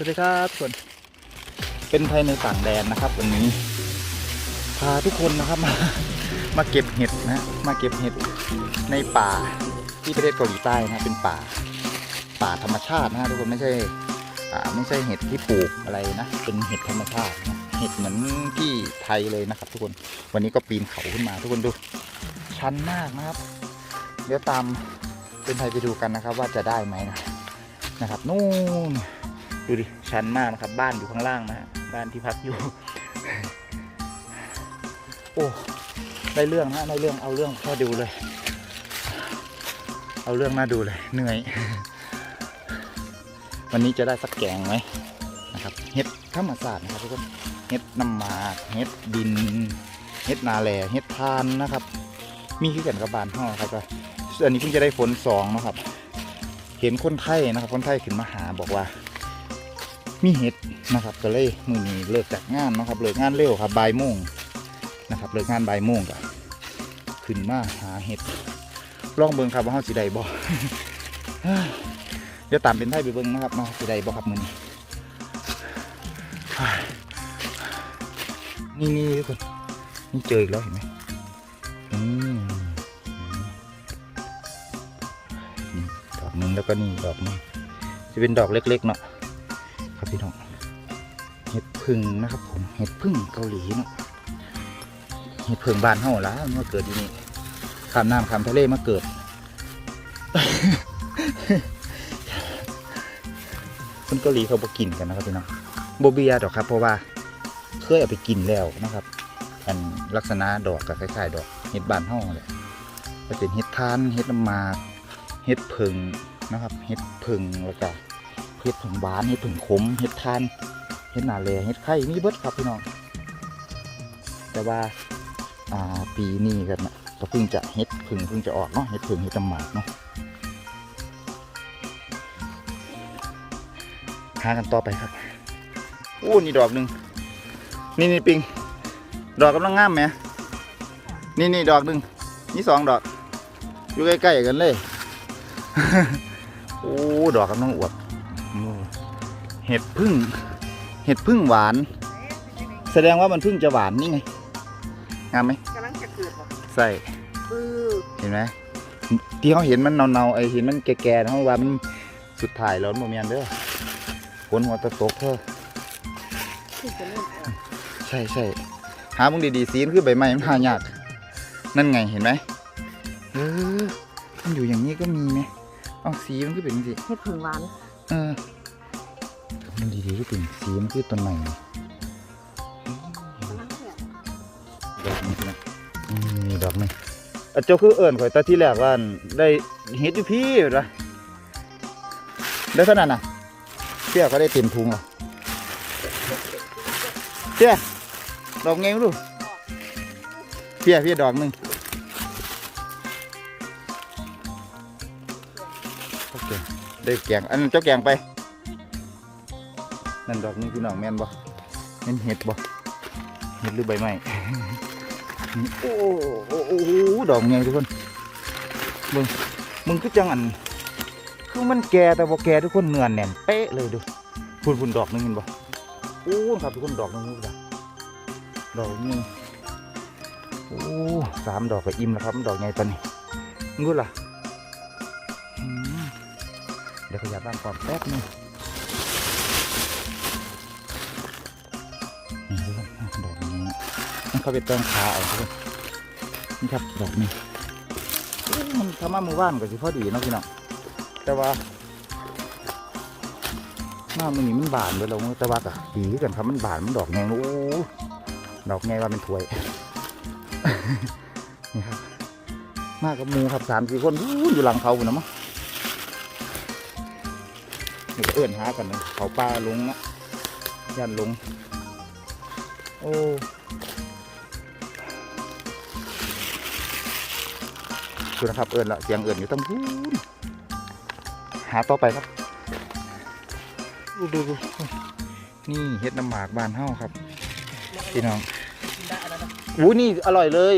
สวัสดีครับทุกคนเป็นไทยในต่างแดนนะครับ วันนี้ พาทุกคนนะครับมามาเก็บเห็ดนะมาเก็บเห็ดในป่าที่ประเทศเกาหลีใต้นะเป็นป่า ป่าธรรมชาตินะทุกคนไม่ใช่อ่าไม่ใช่เห็ดที่ปลูกอะไรนะ เป็นเห็ดธรรมชาตินะเห็ดเหมือนที่ไทยเลยนะครับ ทุกคนวันนี้ก็ปีนเขาขึ้นมา ทุกคนดูชันมากนะครับ เดี๋ยวตามเป็นไทยไปดูกันนะครับ ว่าจะได้ไหมนะนะครับนู่น ดูดิชันมากนะครับ บ้านอยู่ข้างล่างนะฮะบ้านที่พักอยู่ โอ้ได้เรื่องนะได้เรื่องเอาเรื่องพอดูเลย เอาเรื่องน่าดูเลย เหนื่อย วันนี้จะได้สักแกงไหมนะครับเห็ดธรรมศาสตร์นะครับทุกคนเห็ดน้ำหมากเห็ดดินเห็ดนาแลเห็ดทานนะครับ มีขึ้นกันกับบานห้องครับก็อันนี้เพิ่งจะได้ฝนสองนะครับ เห็นคนไทยนะครับ คนไทยขึ้นมาหาบอกว่า มีเห็ดนะครับก็เลยมือนี้เลิกจากงานนะครับเลิกงานเร็วครับบ่ายโมงนะครับเลิกงานบ่ายโมงก็ขึ้นมาหาเห็ดลองเบิ่งครับว่าเฮาสิได้บ่เดี๋ยวตามเป็นไทยไปเบิ่งนะครับเนาสิได้บ่ครับมือนี้นี่นี่ทุกคนนี่เจออีกแล้วเห็นไหมอืมดอกนึงแล้วก็นี่ดอกนึงจะเป็นดอกเล็กๆเนาะ ครับพี่น้องเห็ดพึ่งนะครับผมเห็ดพึ่งเกาหลีเนาะเห็ดพึ่งบานเฮาละมันมาเกิดที่นี่ข้ามน้ำข้ามทะเลมาเกิดคนเกาหลีเขาบอกกินกันนะครับพี่น้องโบเบียดอกครับ เพราะว่าเคยเอาไปกินแล้วนะครับ อันลักษณะดอกกับคล้ายๆดอกเห็ดบานเฮาเลยก็เป็นเห็ดทานเห็ดน้ำมาเห็ดผึ่งนะครับเห็ดผึ่งแล้วก็ เห็ดผึ่งหวานเห็ดผึ่งขมเห็ดทานเห็ดหนาแลเห็ดไข่มีเบิดครับพี่น้อง แต่ว่าอ่าปีนี้กันนะก็เพิ่งจะเห็ดผึ่งเพิ่งจะออกเนาะเห็ดผึ่งเห็ดน้ำหมากเนาะหากันต่อไปครับอู้นี่ดอกหนึ่งนี่นี่ปิง ดอกกำลังงามไหมนี่นี่ดอกหนึ่งนี่สองดอก อยู่ใกล้ๆกันเลย โอ้ ดอกกำลังอวบ เห็ดพึ่ง เห็ดพึ่งหวาน แสดงว่ามันพึ่งจะหวานนี่ไงงามไหมกำลังจะเกิดบ่ใส่ปื้อเห็นไหมที่เขาเห็นมันเนาๆไอเห็นมันแก่ๆนะเขาว่ามันสุดท้ายแล้วมันโมเมนเด้อฝนหัวตะตกเธอที่จะเริ่มออกใช่ใช่หามึงดีๆสีมันคือใบไม้มันหายาก นั่นไงเห็นไหมเออมันอยู่อย่างนี้ก็มีไหมเอาสีมันคือเป็นสิ เห็ดผึ่งหวาน เออ มึงดีๆก็เป็นสีมันคือต้นไม้นี่กำลังเนี่ยดอกนี้ใช่ไหมนี่ดอกนี้อะเจ้าคือเอิ่นข่อยตาที่แรกว่าได้เฮ็ดอยู่พี่เหรอได้ขนาดน่ะเปี้ยก็ได้เต็มทุงเหรอเปี้ยดอกไงไม่รู้เปี้ยเปี้ยดอกหนึ่งโอเคได้แกงอันเจ้าแกงไป นั่นดอกหนึงพี่น้องแม่นบ่แม่นเห็ดบ่เห็ดหรือใบไม้โอ้โอ้โอ้โอ้ดอกไงทุกคนมึงมึงคือจังอันคือมันแก่แต่บ่แก่ทุกคนเนื้อแน่นเป๊ะเลยดูพุ่นพุ่นดอกหนึงเห็นบ่โอ้ครับทุกคนดอกหนึงนี่จ้ะดอกหนึงโอ้สามดอกก็อิ่มแล้วครับดอกใหญ่ปานนี้งูล่ะอืมเดี๋ยวขยับบ้างก่อนแป๊บหนึง เขาไปติมขาเอาทุกคนนี่ครับดอกนี้โอ้มันทำมาหมู่บ้านก็สิพอดีเนาะพี่น้องแต่ว่าหน้ามันนี่มันบานเลยเราแต่ว่าก็ดีกันครับมันบานมันดอกแงโอ้ดอกแงว่าเป็นถวยนี่ครับมากับมูครับสามสี่คนอยู่หลังเขาอยู่นะมั้งนี่เอื้อนหากันนะเขาปลาลงนะยันลง โอ้ ดูนะครับเอื้อนละเสียงเอื้อนอยู่ตั้งพูนหาต่อไปครับดูดูดนี่เฮ็ดน้ำหมากบานเฮ้าครับพี่น้องได้แล้วนะอู้นี่อร่อยเลย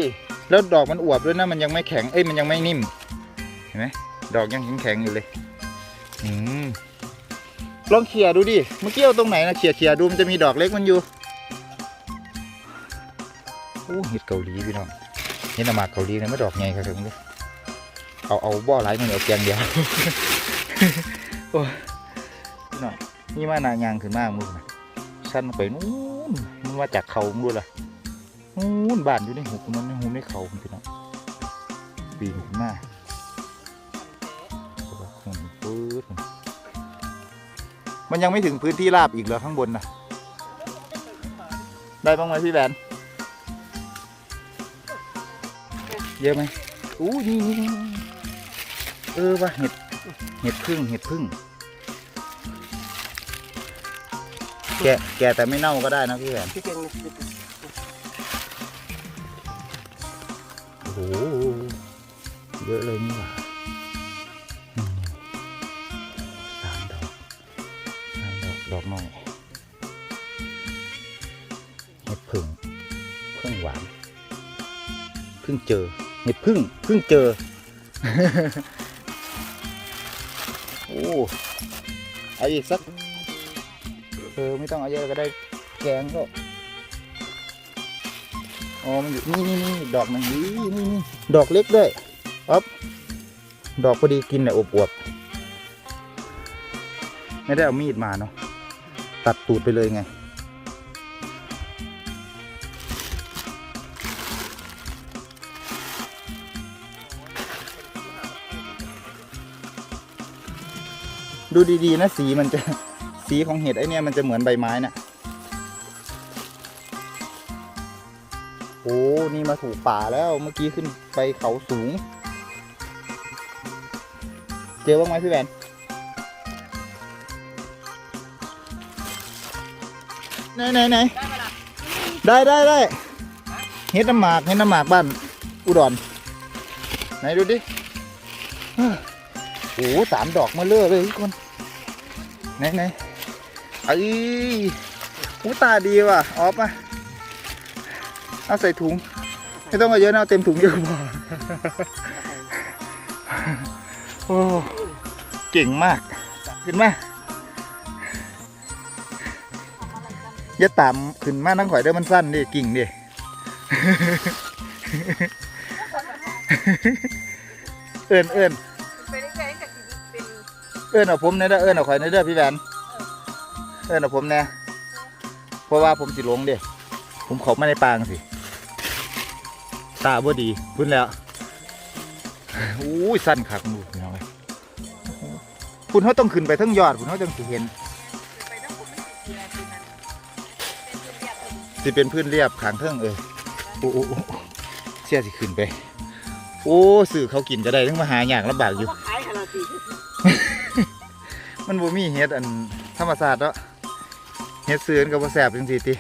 แล้วดอกมันอวบด้วยนะมันยังไม่แข็งเอ้ยมันยังไม่นิ่มเห็นไหมดอกยังแข็งๆอยู่เลยอืมลองเขี่ยดูดิเมื่อกี้เอาตรงไหนนะเขี่ยเขี่ยดูมันจะมีดอกเล็กมันอยู่โอ้เห็ดเกาหลีพี่น้องเห็ดน้ำหมากเกาหลีเนี่ยไม่ดอกไงครับผมเลย เอาเอาบ่อไรมันเอาแกงเดียวโอ้ยพี่องนี่มานายางขึ้นมากมือนะสั้นไปนู้นมันมาจากเขามึงดูล่ะนู้นบ้านอยู่ในหุบมันในหุบในเขาพี่น้องปีนขึ้นมาหุ่นปื๊ดมันยังไม่ถึงพื้นที่ราบอีกเหรอข้างบนนะได้บ้างไหมพี่แบนเยอะไหมอู้นี่นี่นี่ เออว่าเห็ดเห็ดพึ่งเห็ดพึ่ง แกะแกะแต่ไม่เน่าก็ได้นะพี่แบนพี่เก่งเยโอ้โหเยอะเลยนี่หว่าสามดอกสามดอกดอกน้อยเห็ดพึ่งพึ่งหวานเพึ่งเจอเห็ดพึ่งเพึ่งเจอ โอ้เอาอีกสักเออไม่ต้องเอาเยอะก็ได้แกงก็อ๋อมันอยู่นี่นี่นี่ดอกมันนี่นี่นี่ดอกเล็กด้วยอ๊อบดอกพอดีกินเนี่ยอบอวบๆไม่ได้เอามีดมาเนาะตัดตูดไปเลยไง ดูดีๆนะสีมันจะสีของเห็ดไอเนี่ยมันจะเหมือนใบไม้น่ะโอ้นี่มาถูกป่าแล้วเมื่อกี้ขึ้นไปเขาสูง เจอบ้างไหมพี่แบนไหนไหนไหนได้ได้ได้เฮ็ดน้ำหมากเฮ็ดน้ำหมากบ้านอุดรไหนดูดิเฮ้ อโอ้สามดอกมาเลื่อเลยทุกคนไหนไหนไอ้ยหูตาดีว่ะออฟอะเอาใส่ถุง ไม่ต้องเอาเยอะนะเอาเต็มถุงเยอะพอโอ้เก่งมากขึ้นมาอย่าตามขึ้นมานั่งข่อยเด้อมันสั้นดิกิ่งดิเอินเอิน เอินเอาผมในเด้อเอินเอาข่อยในเด้อพี่แบนเอินเอาผมแน่เพราะว่าผมสิลงเด้ผมเขามาในปางสิ ตาบ่ดีพุ่นแล้วอู้ยสั้นคักมูพี่น้องเอ้ยพุ่นเขาต้องขึ้นไปทั้งยอดพุ่นเขาจังสิเห็นไปต้องสืเห็นสืเป็นพื้นเรียบขางเทิงเออโอ้โเสียสิขึ้นไป โอ้สื่อเขากินก็ได้ทั้งมาหาอย่างลำบากอยู่ขายขนาดนี้ มันบ่มีเฮ็ดอันธรรมศาสตร์เนาะเฮ็ดซื้อนกับ่แสบจังซี่ติ